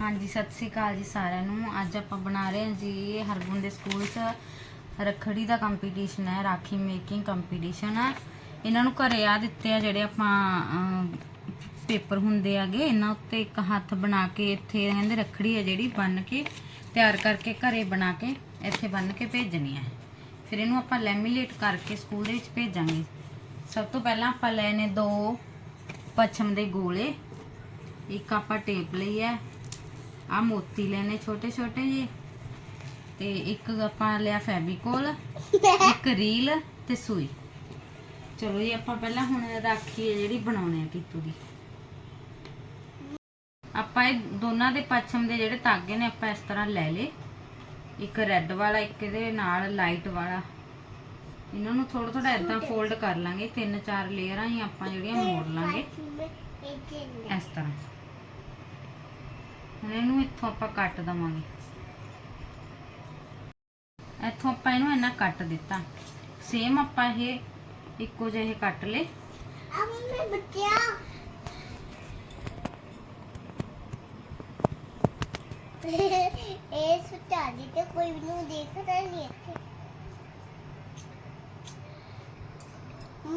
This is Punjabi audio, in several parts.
ਹਾਂਜੀ, ਸਤਿ ਸ੍ਰੀ ਅਕਾਲ ਜੀ ਸਾਰਿਆਂ ਨੂੰ। ਅੱਜ ਆਪਾਂ ਬਣਾ ਰਹੇ ਹਾਂ ਜੀ ਹਰਗੁਣ ਦੇ ਸਕੂਲ 'ਚ ਰੱਖੜੀ ਦਾ ਕੰਪੀਟੀਸ਼ਨ ਹੈ, ਰਾਖੀ ਮੇਕਿੰਗ ਕੰਪੀਟੀਸ਼ਨ ਹੈ। ਇਹਨਾਂ ਨੂੰ ਘਰੇ ਆ ਦਿੱਤੇ ਆ ਜਿਹੜੇ ਆਪਾਂ ਪੇਪਰ ਹੁੰਦੇ ਆਗੇ ਇਹਨਾਂ ਉੱਤੇ ਇੱਕ ਹੱਥ ਬਣਾ ਕੇ ਇੱਥੇ ਕਹਿੰਦੇ ਰੱਖੜੀ ਹੈ ਜਿਹੜੀ ਬੰਨ ਕੇ, ਤਿਆਰ ਕਰਕੇ ਘਰੇ ਬਣਾ ਕੇ ਇੱਥੇ ਬੰਨ ਕੇ ਭੇਜਣੀ ਹੈ। ਫਿਰ ਇਹਨੂੰ ਆਪਾਂ ਲੈਮੀਨੇਟ ਕਰਕੇ ਸਕੂਲ ਦੇ ਵਿੱਚ ਭੇਜਾਂਗੇ। ਸਭ ਤੋਂ ਪਹਿਲਾਂ ਆਪਾਂ ਲੈਣੇ ਦੋ ਪੱਛਮ ਦੇ ਗੋਲੇ। ਇੱਕ ਆਪਾਂ ਟੇਪ ਲਈ ਹੈ। ਆ ਮੋਤੀ ਲੈਣੇ ਛੋਟੇ ਛੋਟੇ ਜੀ। ਤੇ ਇੱਕ ਆਪਾਂ ਲਿਆ ਫੈਬੀਕੋਲ, ਇੱਕ ਰੀਲ ਤੇ ਸੂਈ। ਚਲੋ ਜੀ, ਆਪਾਂ ਪਹਿਲਾਂ ਹੁਣ ਰਾਖੀ ਹੈ ਜਿਹੜੀ ਬਣਾਉਣੇ ਆ ਕੀਤੂ ਦੀ। ਆਪਾਂ ਇਹ ਦੋਨਾਂ ਦੇ ਪੱਛਮ ਦੇ ਜਿਹੜੇ ਧਾਗੇ ਨੇ, ਆਪਾਂ ਇਸ ਤਰ੍ਹਾਂ ਲੈ ਲਏ। ਇੱਕ ਰੈੱਡ ਵਾਲਾ, ਇੱਕ ਇਹਦੇ ਨਾਲ ਲਾਈਟ ਵਾਲਾ। ਇਹਨਾਂ ਨੂੰ ਥੋੜਾ ਥੋੜਾ ਇਦਾਂ ਫੋਲਡ ਕਰ ਲਾਂਗੇ। ਤਿੰਨ ਚਾਰ ਲੇਅਰਾਂ ਹੀ ਆਪਾਂ ਜਿਹੜੀਆਂ ਮੋੜ ਲਾਂਗੇ। ਇਸ ਤਰ੍ਹਾਂ। ਹੁਣ ਇਹਨੂੰ ਇੱਥੋਂ ਆਪਾਂ ਕੱਟ ਦਵਾਂਗੇ। ਇੱਥੋਂ ਆਪਾਂ ਇਹਨੂੰ ਇੰਨਾ ਕੱਟ ਦਿੱਤਾ। ਸੇਮ ਆਪਾਂ ਇਹ ਇੱਕੋ ਜਿਹੇ ਕੱਟ ਲੇ ਇਹ ਸੁਚਾ ਦੀ ਤੇ ਕੋਈ ਵੀ ਨੂੰ ਦੇਖਦਾ ਨਹੀਂ ਇੱਥੇ।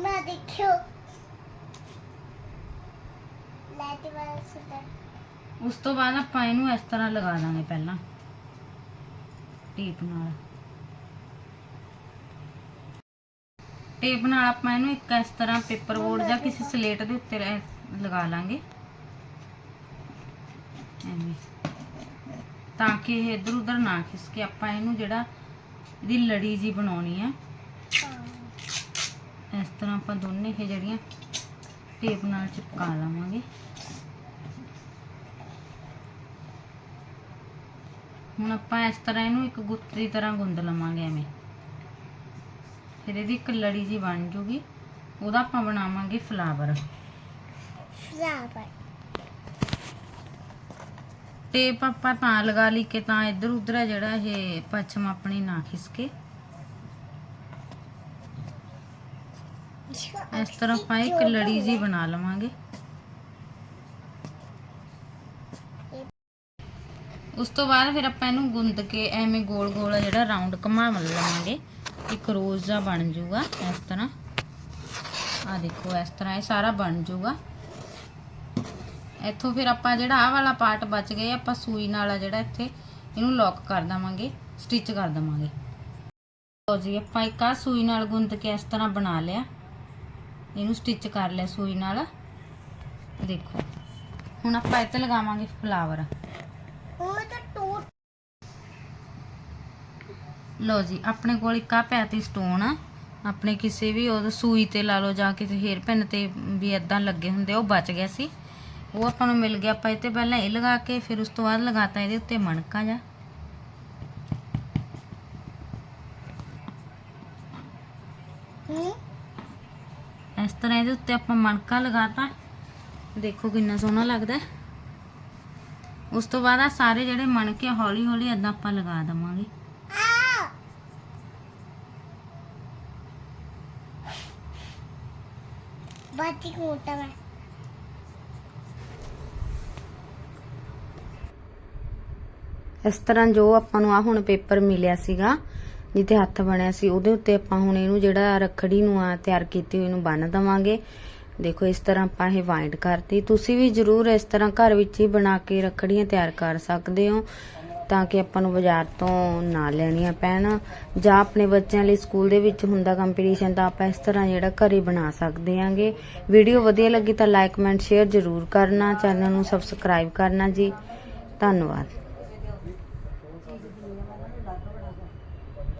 ਮੈਂ ਦੇਖਿਓ। ਲਾਈਟ ਵਾਲਾ ਸੁਚਾ। ਉਸ ਤੋਂ ਬਾਅਦ ਆਪਾਂ ਇਹਨੂੰ ਇਸ ਤਰ੍ਹਾਂ ਲਗਾ ਦਾਂਗੇ ਪਹਿਲਾਂ। ਟੇਪ ਨਾਲ। ਟੇਪ ਨਾਲ ਆਪਾਂ ਇਹਨੂੰ ਇੱਕ ਇਸ ਤਰ੍ਹਾਂ ਪੇਪਰ ਬੋਰਡ ਜਾਂ ਕਿਸੇ ਸਲੇਟ ਦੇ ਉੱਤੇ ਲਗਾ ਲਾਂਗੇ। ਐਵੇਂ। ਤਾਂ ਕਿ ਇਹ ਇਧਰ ਉਧਰ ਨਾ ਖਿਸਕੇ ਆਪਾਂ ਇਹਨੂੰ ਜਿਹੜਾ ਇਹਦੀ ਲੜੀ ਜੀ ਬਣਾਉਣੀ ਆ। ਇਸ ਤਰ੍ਹਾਂ ਆਪਾਂ ਦੋਨੇ ਇਹ ਜਿਹੜੀਆਂ ਟੇਪ ਨਾਲ ਚਿਪਕਾ ਲਵਾਂਗੇ। ਹੁਣ ਆਪਾਂ ਇਸ ਤਰ੍ਹਾਂ ਇਹਨੂੰ ਇੱਕ ਗੁੱਤ ਦੀ ਤਰ੍ਹਾਂ ਗੁੰਦ ਲਵਾਂਗੇ ਐਵੇਂ। ਫਿਰ ਇਹਦੀ ਇੱਕ ਲੜੀ ਜੀ ਬਣ ਜੂਗੀ। ਉਹਦਾ ਆਪਾਂ ਬਣਾਵਾਂਗੇ ਫਲਾਵਰ। ਫਲਾਵਰ। ਟੇਪ ਆਪਾਂ ਤਾਂ ਲਗਾ ਲਈ ਕਿ ਤਾਂ ਇੱਧਰ ਉੱਧਰ ਜਿਹੜਾ ਇਹ ਪੱਛਮ ਆਪਣੀ ਨਾ ਖਿਸਕੇ। ਇਸ ਤਰ੍ਹਾਂ ਆਪਾਂ ਇੱਕ ਲੜੀ ਜੀ ਬਣਾ ਲਵਾਂਗੇ। ਉਸ ਤੋਂ ਬਾਅਦ ਫਿਰ ਆਪਾਂ ਇਹਨੂੰ ਗੁੰਦ ਕੇ ਐਵੇਂ ਗੋਲ ਗੋਲ ਜਿਹੜਾ ਰਾਉਂਡ ਘੁਮਾ ਲਵਾਂਗੇ, ਇੱਕ ਰੋਜ਼ ਦਾ ਬਣ ਜਾਊਗਾ ਇਸ ਤਰ੍ਹਾਂ। ਆ ਦੇਖੋ ਇਸ ਤਰ੍ਹਾਂ ਇਹ ਸਾਰਾ ਬਣ ਜਾਊਗਾ। ਇੱਥੋਂ ਫਿਰ ਆਪਾਂ ਜਿਹੜਾ ਆਹ ਵਾਲਾ ਪਾਰਟ ਬਚ ਗਿਆ ਆਪਾਂ ਸੂਈ ਨਾਲ ਜਿਹੜਾ ਇੱਥੇ ਇਹਨੂੰ ਲੌਕ ਕਰ ਦਵਾਂਗੇ ਸਟਿਚ ਕਰ ਦਵਾਂਗੇ। ਲਓ ਜੀ, ਆਪਾਂ ਇੱਕ ਆ ਸੂਈ ਨਾਲ ਗੁੰਦ ਕੇ ਇਸ ਤਰ੍ਹਾਂ ਬਣਾ ਲਿਆ। ਇਹਨੂੰ ਸਟਿਚ ਕਰ ਲਿਆ ਸੂਈ ਨਾਲ। ਦੇਖੋ, ਹੁਣ ਆਪਾਂ ਇੱਥੇ ਲਗਾਵਾਂਗੇ ਫਲਾਵਰ ਉਹ ਤਾਂ ਟੂਟ ਲਓ ਜੀ ਆਪਣੇ ਕੋਲ ਇੱਕ ਆ ਪਿਆ ਸਟੋਨ ਆ। ਆਪਣੇ ਕਿਸੇ ਵੀ ਉਹ ਸੂਈ ਤੇ ਲਾ ਲਓ ਜਾਂ ਕਿਸੇ ਹੇਅਰ ਪੈਨ ਤੇ ਵੀ ਇਦਾਂ ਲੱਗੇ ਹੁੰਦੇ ਆ, ਉਹ ਬਚ ਗਿਆ ਸੀ। ਉਹ ਆਪਾਂ ਨੂੰ ਮਿਲ ਗਿਆ ਆਪਾਂ ਇਹ ਤੇ ਪਹਿਲਾਂ ਇਹ ਲਗਾ ਕੇ ਫਿਰ ਉਸ ਤੋਂ ਬਾਅਦ ਲਗਾਤਾ ਇਹਦੇ ਉੱਤੇ ਮਣਕਾ ਜਾ ਇਸ ਤਰ੍ਹਾਂ ਇਹਦੇ ਉੱਤੇ ਆਪਾਂ ਮਣਕਾ ਲਗਾਤਾ। ਦੇਖੋ ਕਿੰਨਾ ਸੋਹਣਾ ਲੱਗਦਾ। ਉਸ ਤੋਂ ਬਾਅਦ ਆ ਸਾਰੇ ਜਿਹੜੇ ਮਣਕੇ ਹੌਲੀ ਹੌਲੀ ਏਦਾਂ ਆਪਾਂ ਲਗਾ ਦਵਾਂਗੇ ਆ ਬਾਤੀ ਕੋਟਾ ਇਸ ਤਰ੍ਹਾਂ ਜੋ ਆਪਾਂ ਨੂੰ ਆ ਹੁਣ ਪੇਪਰ ਮਿਲਿਆ ਸੀਗਾ, ਜਿੱਥੇ ਹੱਥ ਬਣਿਆ ਸੀ, ਉਹਦੇ ਉੱਤੇ ਆਪਾਂ ਹੁਣ ਇਹਨੂੰ ਜਿਹੜਾ ਰੱਖੜੀ ਨੂੰ ਆ ਤਿਆਰ ਕੀਤੀ ਹੋਈ ਨੂੰ ਬੰਨ ਦਵਾਂਗੇ। ਦੇਖੋ, ਇਸ ਤਰ੍ਹਾਂ ਆਪਾਂ ਇਹ ਵਾਈਂਡ ਕਰਤੀ। ਤੁਸੀਂ ਵੀ ਜਰੂਰ ਇਸ ਤਰ੍ਹਾਂ ਘਰ ਵਿੱਚ ਹੀ ਬਣਾ ਕੇ ਰੱਖੜੀਆਂ ਤਿਆਰ ਕਰ ਸਕਦੇ ਹੋ। ਤਾਂ ਕਿ ਆਪਾਂ ਨੂੰ ਬਾਜ਼ਾਰ ਤੋਂ ਨਾ ਲੈਣੀਆਂ ਪੈਣ। ਜਾਂ ਆਪਣੇ ਬੱਚਿਆਂ ਲਈ ਸਕੂਲ ਦੇ ਵਿੱਚ ਹੁੰਦਾ ਕੰਪੀਟੀਸ਼ਨ ਤਾਂ ਆਪਾਂ ਇਸ ਤਰ੍ਹਾਂ ਜਿਹੜਾ ਘਰੇ ਬਣਾ ਸਕਦੇ ਆਂਗੇ। ਵੀਡੀਓ ਵਧੀਆ ਲੱਗੀ ਤਾਂ ਲਾਈਕ ਕਮੈਂਟ ਸ਼ੇਅਰ ਜਰੂਰ ਕਰਨਾ। ਚੈਨਲ ਨੂੰ ਸਬਸਕ੍ਰਾਈਬ ਕਰਨਾ ਜੀ। ਧੰਨਵਾਦ।